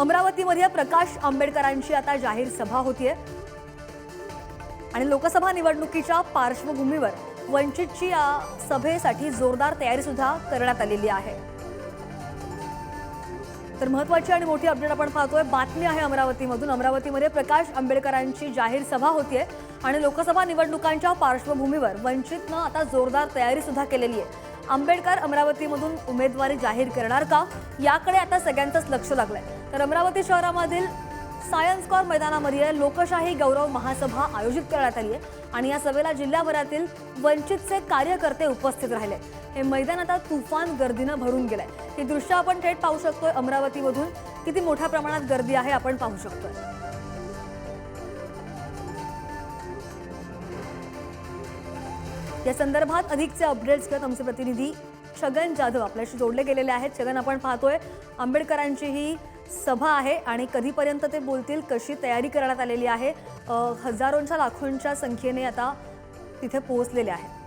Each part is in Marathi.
अमरावतीमध्ये प्रकाश आंबेडकरांची आता जाहीर सभा होतीये. आणि लोकसभा निवडणुकीच्या पार्श्वभूमीवर वंचितची या सभेसाठी जोरदार तयारी सुद्धा करण्यात आलेली आहे. तर महत्वाची आणि मोठी अपडेट आपण पाहतोय बातमी आहे अमरावतीमधून. अमरावतीमध्ये प्रकाश आंबेडकरांची जाहीर सभा होतीये आणि लोकसभा निवडणुकांच्या पार्श्वभूमीवर वंचितनं आता जोरदार तयारी सुद्धा केलेली आहे. आंबेडकर अमरावतीमधून उमेदवारी जाहीर करणार का? याकडे आता सगळ्यांचंच लक्ष लागलंय. तर अमरावती शहरामधील सायन्स कॉर मैदानामध्ये लोकशाही गौरव महासभा आयोजित करण्यात आली आहे आणि या सभेला जिल्ह्याभरातील वंचितचे कार्यकर्ते उपस्थित राहिले. हे मैदान आता तुफान गर्दीनं भरून गेलंय. ही दृश्य आपण थेट पाहू शकतोय. अमरावतीमधून किती मोठ्या प्रमाणात गर्दी आहे आपण पाहू शकतोय. या संदर्भात अधिकचे अपडेट्स घेत आमचे प्रतिनिधी छगन जाधव आपल्याशी जोडले गेलेले आहेत. छगन आपण पाहतोय आंबेडकरांची ही सभा आहे आणि कधीपर्यंत ते बोलतील कशी तयारी करण्यात आलेली आहे हजारोंच्या लाखोंच्या संख्येने आता तिथे पोहोचलेले आहेत.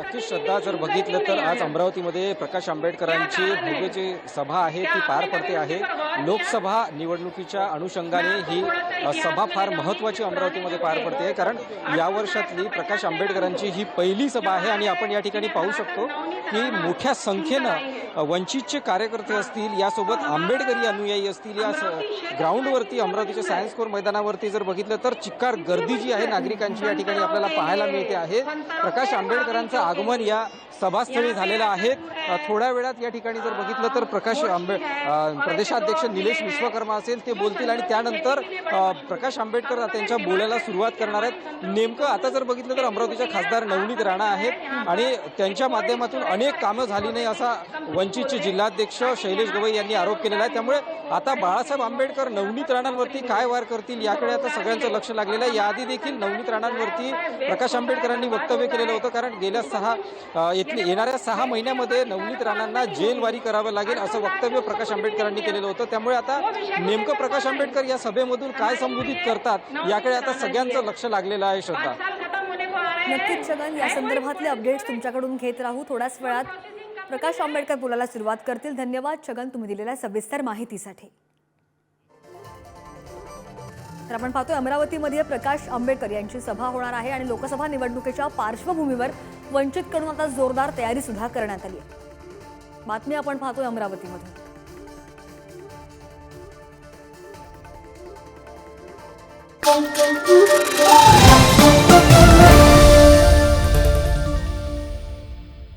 नक्कीच श्रद्धा जर बघितलं तर आज अमरावतीमध्ये प्रकाश आंबेडकरांची भव्य जी सभा आहे ती पार पडते आहे. लोकसभा निवडणुकीच्या अनुषंगाने ही सभा फार महत्त्वाची अमरावतीमध्ये पार पडते आहे. कारण या वर्षातली प्रकाश आंबेडकरांची ही पहिली सभा आहे आणि आपण या ठिकाणी पाहू शकतो की मोठ्या संख्येनं वंचितचे कार्यकर्ते असतील यासोबत आंबेडकरी अनुयायी असतील या स- ग्राउंडवरती अमरावतीच्या सायन्स कोर मैदानावरती जर बघितलं तर चिक्कार गर्दी जी आहे नागरिकांची या ठिकाणी आपल्याला पाहायला मिळते आहे. प्रकाश आंबेडकरांचं आगमन या सभास्थळी झालेलं आहे अ, थोड्या वेळात या ठिकाणी जर बघितलं तर प्रकाश आंबे प्रदेशाध्यक्ष निलेश विश्वकर्मा असेल ते बोलतील आणि त्यानंतर प्रकाश आंबेडकर त्यांच्या बोलायला सुरुवात करणार आहेत. नेमकं आता जर बघितलं तर अमरावतीच्या खासदार नवनीत राणा आहेत आणि त्यांच्या माध्यमातून अनेक कामं झाली नाही असा वंचितचे जिल्हाध्यक्ष शैलेश गवई यांनी आरोप केलेला आहे. त्यामुळे आता बाळासाहेब आंबेडकर नवनीत राणांवरती काय वार करतील याकडे आता सगळ्यांचं लक्ष लागलेलं आहे. याआधी देखील नवनीत राणांवरती प्रकाश आंबेडकरांनी वक्तव्य केलेलं होतं कारण गेल्या सहा येथली येणाऱ्या सहा महिन्यामध्ये नवनीत राणांना जेलवारी करावं लागेल असं वक्तव्य प्रकाश आंबेडकरांनी केलेलं होतं. त्यामुळे आता नेमकं प्रकाश आंबेडकर या सभेमधून काय संबोधित करतात याकडे आता सगळ्यांचं लक्ष लागलेलं आहे श्रद्धा. नक्कीच छगन. या संदर्भातले अपडेट्स तुमच्याकडून घेत राहू थोड्याच वेळात. प्रकाश आंबेडकर बोलायला सुरुवात करतील. धन्यवाद छगन. तुम्ही दिलेल्या सविस्तर माहितीसाठी. तर आपण पाहतोय अमरावतीमध्ये प्रकाश आंबेडकर यांची सभा होणार आहे आणि लोकसभा निवडणुकीच्या पार्श्वभूमीवर वंचितकडून आता जोरदार तयारी सुद्धा करण्यात आली आहे बातमी आपण पाहतोय अमरावतीमध्ये